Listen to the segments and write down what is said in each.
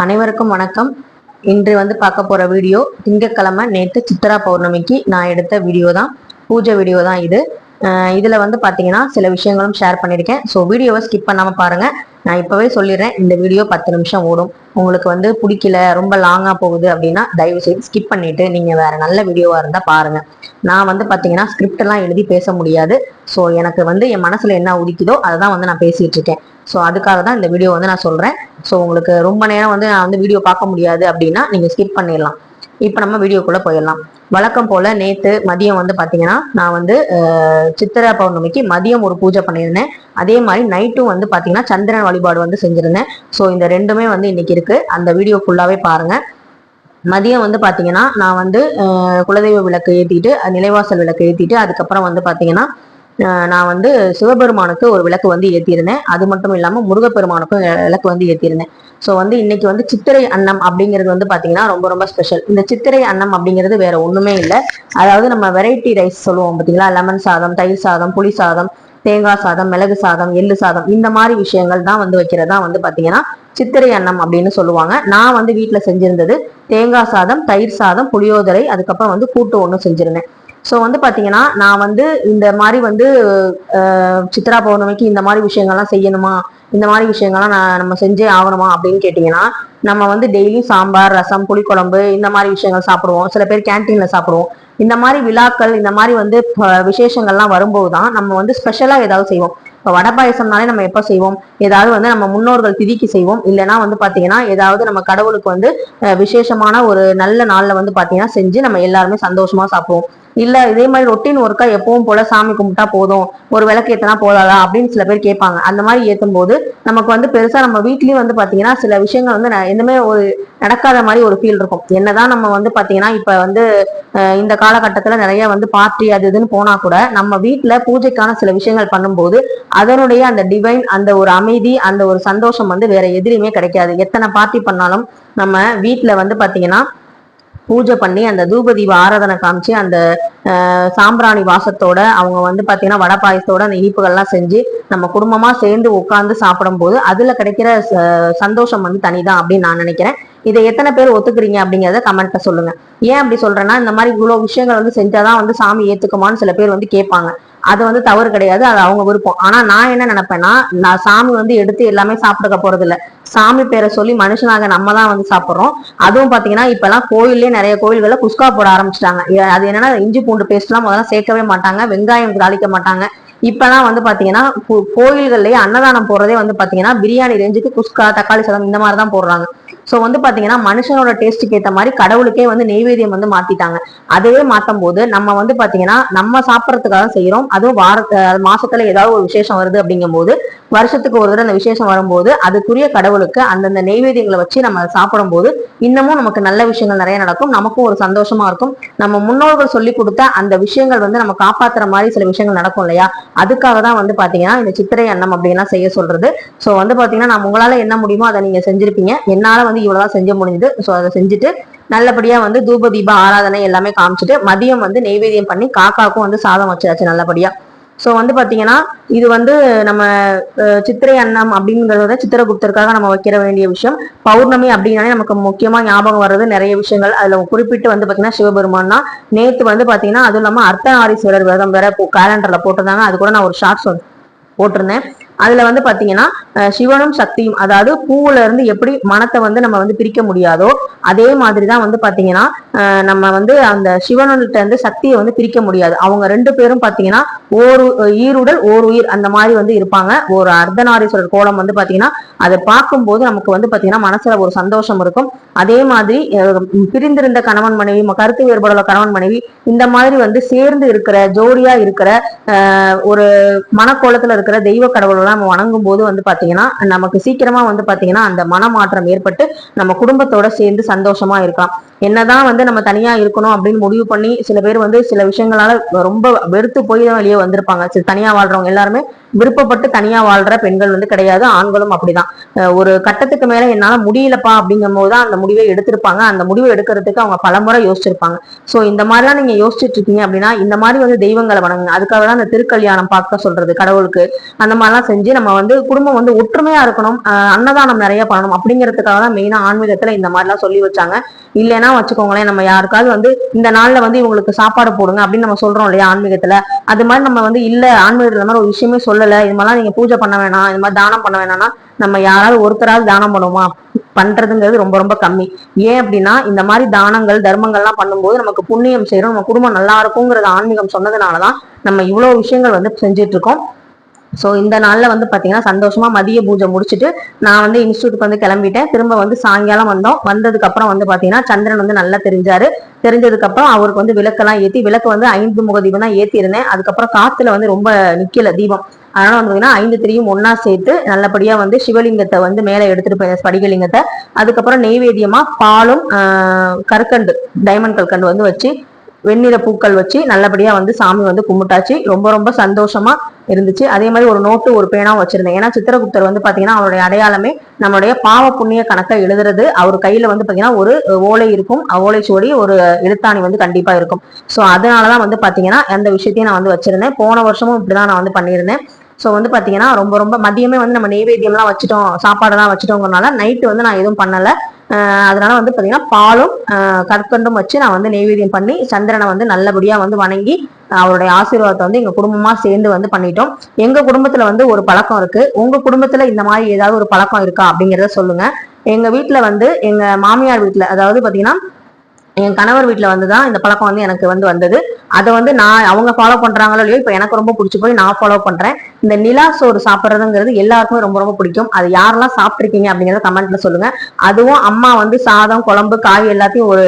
அனைவருக்கும் வணக்கம். இன்று வந்து பார்க்க போகிற வீடியோ திங்கட்கிழமை நேற்று சித்ரா பௌர்ணமிக்கு நான் எடுத்த வீடியோ தான். பூஜை வீடியோ தான் இது. இதில் வந்து பார்த்தீங்கன்னா சில விஷயங்களும் ஷேர் பண்ணியிருக்கேன். ஸோ வீடியோவை ஸ்கிப் பண்ணாமல் பாருங்கள் நான் இப்போவே சொல்லிடுறேன். இந்த வீடியோ பத்து நிமிஷம் ஓடும். உங்களுக்கு வந்து பிடிக்கல ரொம்ப லாங்காக போகுது அப்படின்னா தயவு செய்து ஸ்கிப் பண்ணிவிட்டு நீங்கள் வேறு நல்ல வீடியோவாக இருந்தால் பாருங்கள் நான் வந்து பார்த்தீங்கன்னா ஸ்கிரிப்ட் எல்லாம் எழுதி பேச முடியாது. ஸோ எனக்கு வந்து என் மனசில் என்ன உதிக்குதோ அதை தான் வந்து நான் பேசிகிட்டு இருக்கேன். ஸோ அதுக்காக தான் இந்த வீடியோ வந்து நான் சொல்கிறேன் ஸோ உங்களுக்கு ரொம்ப நேரம் வந்து நான் வந்து வீடியோ பார்க்க முடியாது அப்படின்னா நீங்கள் ஸ்கிப் பண்ணிடலாம். இப்போ நம்ம வீடியோக்குள்ளே போயிடலாம். வழக்கம் போல் நேற்று மதியம் வந்து பார்த்தீங்கன்னா நான் வந்து சித்திரை பௌர்ணமிக்கு மதியம் ஒரு பூஜை பண்ணியிருந்தேன். அதே மாதிரி நைட்டும் வந்து பார்த்தீங்கன்னா சந்திரன் வழிபாடு வந்து செஞ்சுருந்தேன். ஸோ இந்த ரெண்டுமே வந்து இன்னைக்கு இருக்குது அந்த வீடியோ ஃபுல்லாகவே பாருங்கள் மதியம் வந்து பாத்தீங்கன்னா நான் வந்து குலதெய்வ விளக்கு ஏத்திட்டு நிலைவாசல் விளக்கு ஏத்திட்டு அதுக்கப்புறம் வந்து பாத்தீங்கன்னா நான் வந்து சிவபெருமானுக்கு ஒரு விளக்கு வந்து ஏத்தியிருந்தேன். அது மட்டும் இல்லாமல் முருகப்பெருமானுக்கும் விளக்கு வந்து ஏத்தியிருந்தேன். ஸோ வந்து இன்னைக்கு வந்து சித்திரை அன்னம் அப்படிங்கிறது வந்து பாத்தீங்கன்னா ரொம்ப ரொம்ப ஸ்பெஷல் இந்த சித்திரை அன்னம் அப்படிங்கிறது வேற ஒன்றுமே இல்லை. அதாவது நம்ம வெரைட்டி ரைஸ் சொல்லுவோம் பார்த்தீங்களா லெமன் சாதம் தயிர் சாதம் புளி சாதம் தேங்காய் சாதம் மிளகு சாதம் எள்ளு சாதம் இந்த மாதிரி விஷயங்கள் தான் வந்து வைக்கிறதா வந்து பாத்தீங்கன்னா சித்திரை அன்னம் அப்படின்னு சொல்லுவாங்க. நான் வந்து வீட்டுல செஞ்சிருந்தது தேங்காய் சாதம் தயிர் சாதம் புளியோதரை அதுக்கப்புறம் வந்து கூட்டு ஒன்று செஞ்சிருந்தேன். ஸோ வந்து பார்த்தீங்கன்னா நான் வந்து இந்த மாதிரி வந்து சித்ரா பௌர்ணமிக்கு இந்த மாதிரி விஷயங்கள்லாம் செய்யணுமா? இந்த மாதிரி விஷயங்கள்லாம் நான் நம்ம செஞ்சே ஆகணுமா? அப்படின்னு கேட்டிங்கன்னா நம்ம வந்து டெய்லியும் சாம்பார் ரசம் புளிக்குழம்பு இந்த மாதிரி விஷயங்கள் சாப்பிடுவோம். சில பேர் கேன்டீனில் சாப்பிடுவோம். இந்த மாதிரி விழாக்கள் இந்த மாதிரி வந்து விசேஷங்கள்லாம் வரும்போது தான் நம்ம வந்து ஸ்பெஷலாக ஏதாவது செய்வோம். இப்போ வடை பாயசம்னாலே நம்ம எப்போ செய்வோம்? ஏதாவது வந்து நம்ம முன்னோர்கள் திதிக்கு செய்வோம். இல்லைன்னா வந்து பார்த்தீங்கன்னா ஏதாவது நம்ம கடவுளுக்கு வந்து விசேஷமான ஒரு நல்ல நாளில் வந்து பார்த்தீங்கன்னா செஞ்சு நம்ம எல்லாருமே சந்தோஷமாக சாப்பிடுவோம். இல்ல இதே மாதிரி ரொட்டீன் ஒர்க்கா எப்பவும் போல சாமி கும்பிட்டா போதும். ஒரு விளக்கு ஏத்தனா போதாதா? அப்படின்னு சில பேர் கேட்பாங்க. அந்த மாதிரி ஏத்தும் போது நமக்கு வந்து பெருசா நம்ம வீட்லயும் வந்து பாத்தீங்கன்னா சில விஷயங்கள் வந்து ந- எதுவுமே ஒரு நடக்காத மாதிரி ஒரு ஃபீல் இருக்கும். என்னதான் நம்ம வந்து பாத்தீங்கன்னா இப்ப வந்து இந்த காலகட்டத்துல நிறைய வந்து பார்ட்டி அது இதுன்னு போனா கூட நம்ம வீட்டில் பூஜைக்கான சில விஷயங்கள் பண்ணும்போது அதனுடைய அந்த டிவைன் அந்த ஒரு அமைதி அந்த ஒரு சந்தோஷம் வந்து வேற எதிலையுமே கிடைக்காது. எத்தனை பார்ட்டி பண்ணாலும் நம்ம வீட்டில் வந்து பாத்தீங்கன்னா பூஜை பண்ணி அந்த தூபதீப ஆராதனை காமிச்சு அந்த சாம்பிராணி வாசத்தோட அவங்க வந்து பார்த்தீங்கன்னா வடை பாயசத்தோட அந்த இனிப்புகள்லாம் செஞ்சு நம்ம குடும்பமா சேர்ந்து உட்காந்து சாப்பிடும்போது அதுல கிடைக்கிற ச- சந்தோஷம் வந்து தனிதான் அப்படின்னு நான் நினைக்கிறேன். இதை எத்தனை பேர் ஒத்துக்கிறீங்க அப்படிங்கிறத கமெண்ட்ல சொல்லுங்க. ஏன் அப்படி சொல்றேன்னா இந்த மாதிரி இவ்வளோ விஷயங்கள் வந்து செஞ்சாதான் வந்து சாமி ஏத்துக்குமான்னு சில பேர் வந்து கேட்பாங்க. அது வந்து தவறு கிடையாது அது அவங்க விருப்பம். ஆனா நான் என்ன நினைப்பேன்னா நான் சாமி வந்து எடுத்து எல்லாமே சாப்பிட்டுக்க போறது இல்ல சாமி பேரை சொல்லி மனுஷனாக நம்ம தான் வந்து சாப்பிடுறோம். அதுவும் பாத்தீங்கன்னா இப்ப எல்லாம் கோயிலே நிறைய கோயில்கள்ல குஸ்கா போட ஆரம்பிச்சிட்டாங்க. அது என்னன்னா இஞ்சி பூண்டு பேஸ்ட் எல்லாம் முதல்ல சேர்க்கவே மாட்டாங்க வெங்காயம் தாளிக்க மாட்டாங்க. இப்பெல்லாம் வந்து பாத்தீங்கன்னா கோயில்கள்லயே அன்னதானம் போடுறதே வந்து பாத்தீங்கன்னா பிரியாணி ரேஞ்சுக்கு குஸ்கா தக்காளி சாதம் இந்த மாதிரி தான் போடுறாங்க. ஸோ வந்து பார்த்தீங்கன்னா மனுஷனோட டேஸ்ட்டுக்கு ஏற்ற மாதிரி கடவுளுக்கே வந்து நெய்வேதியம் வந்து மாற்றிட்டாங்க அதுவே மாற்றும் போது நம்ம வந்து பார்த்தீங்கன்னா நம்ம சாப்பிட்றதுக்காக செய்கிறோம் அதுவும் வார மாசத்துல ஏதாவது ஒரு விசேஷம் வருது அப்படிங்கும்போது வருஷத்துக்கு ஒரு தடவை அந்த விசேஷம் வரும்போது அதுக்குரிய கடவுளுக்கு அந்தந்த நெய்வேதியங்களை வச்சு நம்ம சாப்பிடும்போது இன்னமும் நமக்கு நல்ல விஷயங்கள் நிறைய நடக்கும். நமக்கும் ஒரு சந்தோஷமா இருக்கும். நம்ம முன்னோர்கள் சொல்லி கொடுத்த அந்த விஷயங்கள் வந்து நம்ம காப்பாத்துற மாதிரி சில விஷயங்கள் நடக்கும் இல்லையா? அதுக்காக தான் வந்து பாத்தீங்கன்னா இந்த சித்திரை அன்னம் அப்படின்லாம் செய்ய சொல்றது. ஸோ வந்து பாத்தீங்கன்னா நான் உங்களால என்ன முடியுமோ அதை நீங்க செஞ்சிருப்பீங்க. என்னால வந்து இவ்வளவுதான் செஞ்ச முடிஞ்சது. ஸோ அதை செஞ்சுட்டு நல்லபடியா வந்து தூப தீப ஆராதனை எல்லாமே காமிச்சிட்டு மதியம் வந்து நெய்வேத்தியம் பண்ணி காக்காக்கும் வந்து சாதம் வச்சாச்சு நல்லபடியா. ஸோ வந்து பாத்தீங்கன்னா இது வந்து நம்ம சித்திரை அன்னம் அப்படிங்கிறத விட சித்திரகுப்தருக்காக நம்ம வைக்கிற வேண்டிய விஷயம். பௌர்ணமி அப்படின்னாலே நமக்கு முக்கியமா ஞாபகம் வர்றது நிறைய விஷயங்கள். அதுல குறிப்பிட்டு வந்து பாத்தீங்கன்னா சிவபெருமானா நேத்து வந்து பாத்தீங்கன்னா அதுவும் இல்லாம அர்த்தநாரீஸ்வரர் விரதம் வேற கேலண்டர்ல போட்டிருந்தாங்க. அது கூட நான் ஒரு ஷார்ட்ஸ் போட்டிருந்தேன். அதுல வந்து பாத்தீங்கன்னா சிவனும் சக்தியும் அதாவது பூவுல இருந்து எப்படி மனத்தை வந்து நம்ம வந்து பிரிக்க முடியாதோ அதே மாதிரிதான் வந்து பாத்தீங்கன்னா அஹ், நம்ம வந்து அந்த சிவன்கிட்ட இருந்து சக்தியை வந்து பிரிக்க முடியாது. அவங்க ரெண்டு பேரும் பாத்தீங்கன்னா ஓர் ஈருடல் ஓர் உயிர் அந்த மாதிரி வந்து இருப்பாங்க. ஒரு அர்த்தநாரீஸ்வரர் கோலம் வந்து பாத்தீங்கன்னா அதை பார்க்கும்போது நமக்கு வந்து பாத்தீங்கன்னா மனசுல ஒரு சந்தோஷம் இருக்கும். அதே மாதிரி பிரிந்திருந்த கணவன் மனைவி கருத்து வேறுபாடுள்ள கணவன் மனைவி இந்த மாதிரி வந்து சேர்ந்து இருக்கிற ஜோடியா இருக்கிற ஒரு மனக்கோலத்துல இருக்கிற தெய்வ கடவுளெல்லாம் நம்ம வணங்கும் போது வந்து பாத்தீங்கன்னா நமக்கு சீக்கிரமா வந்து பாத்தீங்கன்னா அந்த மனமாற்றம் ஏற்பட்டு நம்ம குடும்பத்தோட சேர்ந்து சந்தோஷமா இருக்கலாம். என்னதான் வந்து நம்ம தனியா இருக்கணும் அப்படின்னு முடிவு பண்ணி சில பேர் வந்து சில விஷயங்களால ரொம்ப வெறுத்து போய் தான் வெளியே வந்திருப்பாங்க. சரி, தனியா வாழ்றவங்க எல்லாருமே விருப்பப்பட்டு தனியா வாழ்ற பெண்கள் வந்து கிடையாது ஆண்களும் அப்படிதான். ஒரு கட்டத்துக்கு மேல என்னால முடியலப்பா அப்படிங்கும் போதுதான் அந்த முடிவை எடுத்திருப்பாங்க. அந்த முடிவை எடுக்கிறதுக்கு அவங்க பலமுறை யோசிச்சிருப்பாங்க. சோ இந்த மாதிரிலாம் நீங்க யோசிச்சுட்டு இருக்கீங்க அப்படின்னா இந்த மாதிரி வந்து தெய்வங்களை வணங்குங்க. அதுக்காக தான் அந்த திருக்கல்யாணம் பார்க்க சொல்றது கடவுளுக்கு. அந்த மாதிரிலாம் செஞ்சு நம்ம வந்து குடும்பம் வந்து ஒற்றுமையா இருக்கணும் அன்னதானம் நிறைய பண்ணணும் அப்படிங்கிறதுக்காக தான் மெயினா ஆன்மீகத்துல இந்த மாதிரிலாம் சொல்லி வச்சாங்க. இல்லைன்னா வச்சுக்கோங்களேன் நம்ம யாருக்காவது வந்து இந்த நாள்ல வந்து இவங்களுக்கு சாப்பாடு போடுங்க அப்படின்னு நம்ம சொல்றோம் இல்லையா ஆன்மீகத்துல? அது மாதிரி நம்ம வந்து இல்ல ஆன்மீகத்துல இந்த மாதிரி ஒரு விஷயமே சொல்லல இது மாதிரிலாம் நீங்க பூஜை பண்ண வேணாம் இது மாதிரி தானம் பண்ண வேணாம்னா நம்ம யாராவது ஒருத்தராவது தானம் பண்ணுவோமா? பண்றதுங்கிறது ரொம்ப ரொம்ப கம்மி. ஏன் அப்படின்னா இந்த மாதிரி தானங்கள் தர்மங்கள்லாம் பண்ணும்போது நமக்கு புண்ணியம் செய்யறோம் நம்ம குடும்பம் நல்லா இருக்குங்கிறது ஆன்மீகம் சொன்னதுனாலதான் நம்ம இவ்வளவு விஷயங்கள் வந்து செஞ்சுட்டு இருக்கோம். ஸோ இந்த நாளில் வந்து பார்த்தீங்கன்னா சந்தோஷமாக மதிய பூஜை முடிச்சுட்டு நான் வந்து இன்ஸ்டியூட்டுக்கு வந்து கிளம்பிட்டேன். திரும்ப வந்து சாயங்காலம் வந்தோம். வந்ததுக்கப்புறம் வந்து பார்த்தீங்கன்னா சந்திரன் வந்து நல்லா தெரிஞ்சாரு. தெரிஞ்சதுக்கப்புறம் அவருக்கு வந்து விளக்கெல்லாம் ஏற்றி விளக்கு வந்து ஐந்து முக தீபம் தான் ஏத்தி அதுக்கப்புறம் காற்றுல வந்து ரொம்ப நிற்கல தீபம். அதனால வந்து பார்த்தீங்கன்னா ஐந்து திரியும் ஒன்னா சேர்த்து நல்லபடியா வந்து சிவலிங்கத்தை வந்து மேலே எடுத்துட்டு போய் ஸ்படிகலிங்கத்தை. அதுக்கப்புறம் நெய்வேத்தியமா பாலும் கற்கண்டு டைமண்ட் கற்கண்டு வந்து வச்சு வெண்ணிற பூக்கள் வச்சு நல்லபடியா வந்து சாமி வந்து கும்பிட்டாச்சு. ரொம்ப ரொம்ப சந்தோஷமா இருந்துச்சு. அதே மாதிரி ஒரு நோட்டு ஒரு பேனாவும் வச்சிருந்தேன். ஏன்னா சித்திரகுப்தர் வந்து பாத்தீங்கன்னா அவருடைய அடையாளமே நம்மளுடைய பாவ புண்ணிய கணக்கை எழுதுறது. அவர் கையில வந்து பாத்தீங்கன்னா ஒரு ஓலை இருக்கும். ஓலை சுவடி ஒரு எழுத்தாணி வந்து கண்டிப்பா இருக்கும். சோ அதனாலதான் வந்து பாத்தீங்கன்னா அந்த விஷயத்தையும் நான் வந்து வச்சிருந்தேன். போன வருஷமும் இப்படிதான் நான் வந்து பண்ணியிருந்தேன். ஸோ வந்து பார்த்தீங்கன்னா ரொம்ப ரொம்ப மதியமே வந்து நம்ம நெய்வேத்தியம்லாம் வச்சுட்டோம். சாப்பாடெல்லாம் வச்சுட்டோங்கிறனால நைட்டு வந்து நான் எதுவும் பண்ணலை. அதனால வந்து பார்த்தீங்கன்னா பாலும் கற்கண்டும் வச்சு நான் வந்து நெய்வேதியம் பண்ணி சந்திரனை வந்து நல்லபடியாக வந்து வணங்கி அவருடைய ஆசீர்வாதத்தை வந்து எங்க குடும்பமா சேர்ந்து வந்து பண்ணிட்டோம். எங்க குடும்பத்துல வந்து ஒரு பழக்கம் இருக்கு. உங்க குடும்பத்துல இந்த மாதிரி ஏதாவது ஒரு பழக்கம் இருக்கா அப்படிங்கிறத சொல்லுங்க. எங்க வீட்டில் வந்து எங்க மாமியார் வீட்டில் அதாவது பாத்தீங்கன்னா என் கணவர் வீட்டில் வந்து தான் இந்த பழக்கம் வந்து எனக்கு வந்து வந்தது. அதை வந்து நான் அவங்க ஃபாலோ பண்றாங்களோ இல்லையோ இப்போ எனக்கு ரொம்ப பிடிச்சி போய் நான் ஃபாலோ பண்ணுறேன் இந்த நிலா சோறு சாப்பிட்றதுங்கிறது எல்லாருக்குமே ரொம்ப ரொம்ப பிடிக்கும். அது யாரெல்லாம் சாப்பிட்ருக்கீங்க அப்படிங்கிறத கமெண்ட்ல சொல்லுங்க. அதுவும் அம்மா வந்து சாதம் குழம்பு காய் எல்லாத்தையும் ஒரு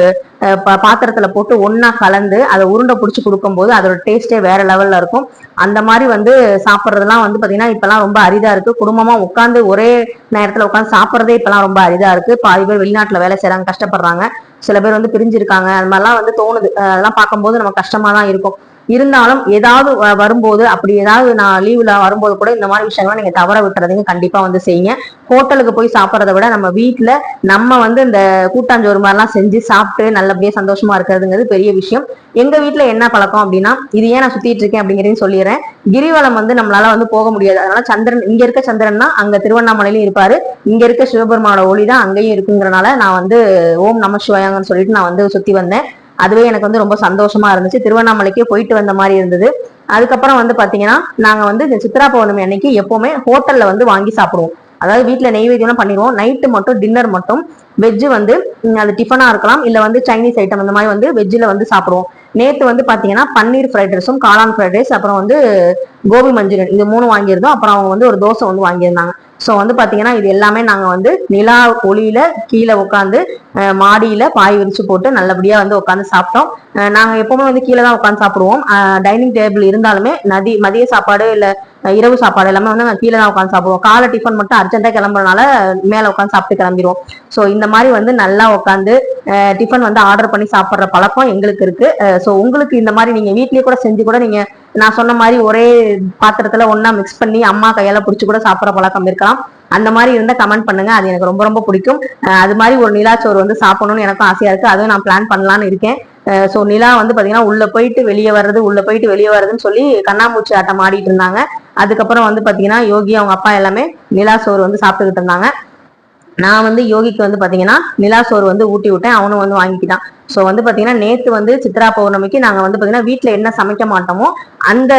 பாத்திரத்துல போட்டு ஒன்னா கலந்து அதை உருண்டை பிடிச்சி கொடுக்கும்போது அதோட டேஸ்டே வேற லெவல்ல இருக்கும். அந்த மாதிரி வந்து சாப்பிட்றதுலாம் வந்து பாத்தீங்கன்னா இப்பெல்லாம் ரொம்ப அரிதா இருக்கு. குடும்பமா உட்காந்து ஒரே நேரத்துல உட்காந்து சாப்பிட்றதே இப்பெல்லாம் ரொம்ப அரிதா இருக்கு. பாதி பேர் வெளிநாட்டுல வேலை செய்கிறாங்க கஷ்டப்படுறாங்க. சில பேர் வந்து பிரிஞ்சிருக்காங்க. அது மாதிரிலாம் வந்து தோணுது. அதெல்லாம் பார்க்கும்போது நம்ம கஷ்டமா தான் இருக்கும். இருந்தாலும் ஏதாவது வ- வரும்போது அப்படி ஏதாவது நான் லீவ்ல வரும்போது கூட இந்த மாதிரி விஷயங்கள்லாம் நீங்க தவற விட்டுறதுங்க கண்டிப்பா வந்து செய்யுங்க. ஹோட்டலுக்கு போய் சாப்பிட்றத விட நம்ம வீட்டுல நம்ம வந்து இந்த கூட்டாஞ்சோறு மாதிரிலாம் செஞ்சு சாப்பிட்டு நல்லபடியா சந்தோஷமா இருக்கிறதுங்கிறது பெரிய விஷயம். எங்க வீட்டுல என்ன பழக்கம் அப்படின்னா இது ஏன் நான் சுத்திட்டு இருக்கேன் அப்படிங்கிறதையும் சொல்லிடுறேன். கிரிவலம் வந்து நம்மளால வந்து போக முடியாது. அதனால சந்திரன் இங்க இருக்க சந்திரன் தான் அங்க திருவண்ணாமலையிலும் இருப்பாரு. இங்க இருக்க சிவபெருமானோட ஒளி தான் அங்கேயும் இருக்குங்கிறனால நான் வந்து ஓம் நம சிவாயங்கன்னு சொல்லிட்டு நான் வந்து சுத்தி வந்தேன். அதுவே எனக்கு வந்து ரொம்ப சந்தோஷமா இருந்துச்சு. திருவண்ணாமலைக்கே போயிட்டு வந்த மாதிரி இருந்தது. அதுக்கப்புறம் வந்து பாத்தீங்கன்னா நாங்க வந்து இந்த சித்ரா பௌர்ணமி அன்னைக்கு எப்பவுமே ஹோட்டல்ல வந்து வாங்கி சாப்பிடுவோம். அதாவது வீட்டில் நெய்வேத்தியம்லாம் பண்ணிடுவோம். நைட்டு மட்டும் டின்னர் மட்டும் வெஜ்ஜு வந்து அது டிஃபனா இருக்கலாம். இல்ல வந்து சைனீஸ் ஐட்டம் இந்த மாதிரி வந்து வெஜ்ஜில் வந்து சாப்பிடுவோம். நேற்று வந்து பாத்தீங்கன்னா பன்னீர் ஃப்ரைட் ரைஸும் காளான் ஃப்ரைட் ரைஸ் அப்புறம் வந்து கோபி மஞ்சூரியன் இது மூணு வாங்கியிருந்தோம். அப்புறம் அவங்க வந்து ஒரு தோசை வந்து வாங்கியிருந்தாங்க. ஸோ வந்து பார்த்தீங்கன்னா இது எல்லாமே நாங்கள் வந்து நிலா ஒளியில கீழே உட்காந்து மாடியில பாய் விரிச்சு போட்டு நல்லபடியாக வந்து உட்காந்து சாப்பிட்டோம். நாங்கள் எப்போவுமே எப்பவுமே வந்து கீழே தான் உட்காந்து சாப்பிடுவோம். டைனிங் டேபிள் இருந்தாலுமே நதி மதிய சாப்பாடு இல்லை இரவு சாப்பாடு எல்லாமே வந்து நாங்கள் கீழே தான் உட்காந்து சாப்பிடுவோம். காலை டிஃபன் மட்டும் அர்ஜென்ட்டாக கிளம்புறனால மேலே உட்காந்து சாப்பிட்டு கிளம்பிடுவோம். ஸோ இந்த மாதிரி வந்து நல்லா உட்காந்து டிஃபன் வந்து ஆர்டர் பண்ணி சாப்பிட்ற பழக்கம் எங்களுக்கு இருக்கு. ஸோ உங்களுக்கு இந்த மாதிரி நீங்கள் வீட்லேயே கூட செஞ்சு கூட நீங்கள் நான் சொன்ன மாதிரி ஒரே பாத்திரத்துல ஒன்னா மிக்ஸ் பண்ணி அம்மா கையால புடிச்சு கூட சாப்பிட்ற பழக்கம் இருக்கலாம். அந்த மாதிரி இருந்தா கமெண்ட் பண்ணுங்க. அது எனக்கு ரொம்ப ரொம்ப பிடிக்கும். அது மாதிரி ஒரு நிலாச்சோறு வந்து சாப்பிடணும்னு எனக்கும் ஆசையா இருக்கு. அதுவும் நான் பிளான் பண்ணலாம்னு இருக்கேன். ஸோ நிலா வந்து பாத்தீங்கன்னா உள்ள போயிட்டு வெளியே வர்றது உள்ள போயிட்டு வெளியே வர்றதுன்னு சொல்லி கண்ணாமூச்சி ஆட்டம் ஆடிட்டு இருந்தாங்க. அதுக்கப்புறம் வந்து பாத்தீங்கன்னா யோகி அவங்க அப்பா எல்லாமே நிலா சோறு வந்து சாப்பிட்டுக்கிட்டு இருந்தாங்க. நான் வந்து யோகிக்கு வந்து பாத்தீங்கன்னா நிலா சோறு வந்து ஊட்டி விட்டேன். அவனும் வந்து வாங்கிக்கிட்டான். ஸோ வந்து பார்த்தீங்கன்னா நேற்று வந்து சித்ரா பௌர்ணமிக்கு நாங்கள் வந்து பார்த்தீங்கன்னா வீட்டில் என்ன சமைக்க மாட்டோமோ அந்த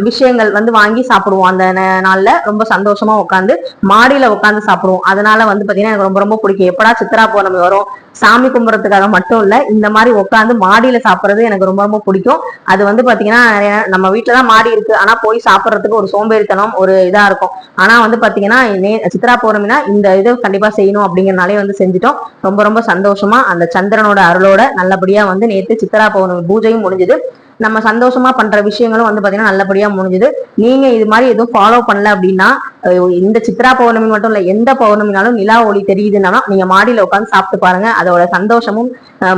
விஷயங்கள் வந்து வாங்கி சாப்பிடுவோம். அந்த நாளில் ரொம்ப சந்தோஷமா உட்காந்து மாடியில் உட்காந்து சாப்பிடுவோம். அதனால வந்து பார்த்தீங்கன்னா எனக்கு ரொம்ப ரொம்ப பிடிக்கும். எப்படா சித்ரா பௌர்ணமி வரும் சாமி கும்பிட்றதுக்காக மட்டும் இல்லை இந்த மாதிரி உட்காந்து மாடியில் சாப்பிட்றது எனக்கு ரொம்ப ரொம்ப பிடிக்கும். அது வந்து பார்த்தீங்கன்னா நம்ம வீட்டில் தான் மாடி இருக்குது ஆனால் போய் சாப்பிட்றதுக்கு ஒரு சோம்பேறித்தனம் ஒரு இதாக இருக்கும். ஆனால் வந்து பார்த்தீங்கன்னா நே- சித்ரா பௌர்ணமினா இந்த இது கண்டிப்பாக செய்யணும் அப்படிங்கிறனாலே வந்து செஞ்சுட்டோம். ரொம்ப ரொம்ப சந்தோஷமா அந்த சந்திரனோட அருள் அருளோட நல்லபடியா வந்து நேத்து சித்ரா பௌர்ணமி பூஜையும் முடிஞ்சது. நம்ம சந்தோஷமா பண்ற விஷயங்களும் வந்து பாத்தீங்கன்னா நல்லபடியா முடிஞ்சுது. நீங்க இது மாதிரி எதுவும் ஃபாலோ பண்ணல அப்படின்னா இந்த சித்ரா பௌர்ணமி மட்டும் இல்ல எந்த பௌர்ணமினாலும் நிலா ஒளி தெரியுதுன்னா நீங்க மாடியில உட்காந்து சாப்பிட்டு பாருங்க. அதோட சந்தோஷமும்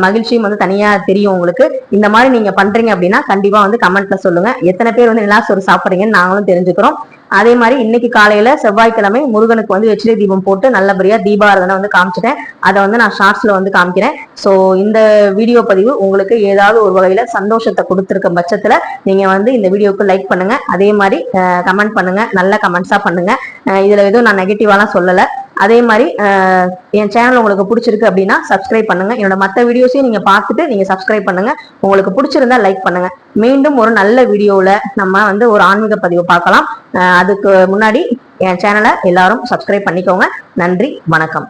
மகிழ்ச்சியும் வந்து தனியா தெரியும் உங்களுக்கு. இந்த மாதிரி நீங்க பண்றீங்க அப்படின்னா கண்டிப்பா வந்து கமெண்ட்ல சொல்லுங்க. எத்தனை பேர் வந்து நிலா சோறு சாப்பிடுறீங்கன்னு நாங்களும் தெரிஞ்சுக்கிறோம். அதே மாதிரி இன்னைக்கு காலையில செவ்வாய்க்கிழமை முருகனுக்கு வந்து வெற்றிலை தீபம் போட்டு நல்லபடியா தீபாராதனை வந்து காமிச்சிட்டேன். அதை வந்து நான் ஷார்ட்ஸ்ல வந்து காமிக்கிறேன். ஸோ இந்த வீடியோ பதிவு உங்களுக்கு ஏதாவது ஒரு வகையில சந்தோஷத்தை கொடுத்துருக்க பட்சத்துல நீங்க வந்து இந்த வீடியோக்கு லைக் பண்ணுங்க. அதே மாதிரி கமெண்ட் பண்ணுங்க. நல்ல கமெண்ட்ஸா பண்ணுங்க. இதுல எதுவும் நான் நெகட்டிவாலாம் சொல்லலை. அதே மாதிரி என் சேனல் உங்களுக்கு பிடிச்சிருக்கு அப்படின்னா சப்ஸ்கிரைப் பண்ணுங்க. என்னோட மற்ற வீடியோஸையும் நீங்க பார்த்துட்டு நீங்க சப்ஸ்கிரைப் பண்ணுங்க. உங்களுக்கு பிடிச்சிருந்தா லைக் பண்ணுங்க. மீண்டும் ஒரு நல்ல வீடியோவில் நம்ம வந்து ஒரு ஆன்மீக பதிவு பார்க்கலாம். அதுக்கு முன்னாடி என் சேனலை எல்லாரும் சப்ஸ்கிரைப் பண்ணிக்கோங்க. நன்றி வணக்கம்.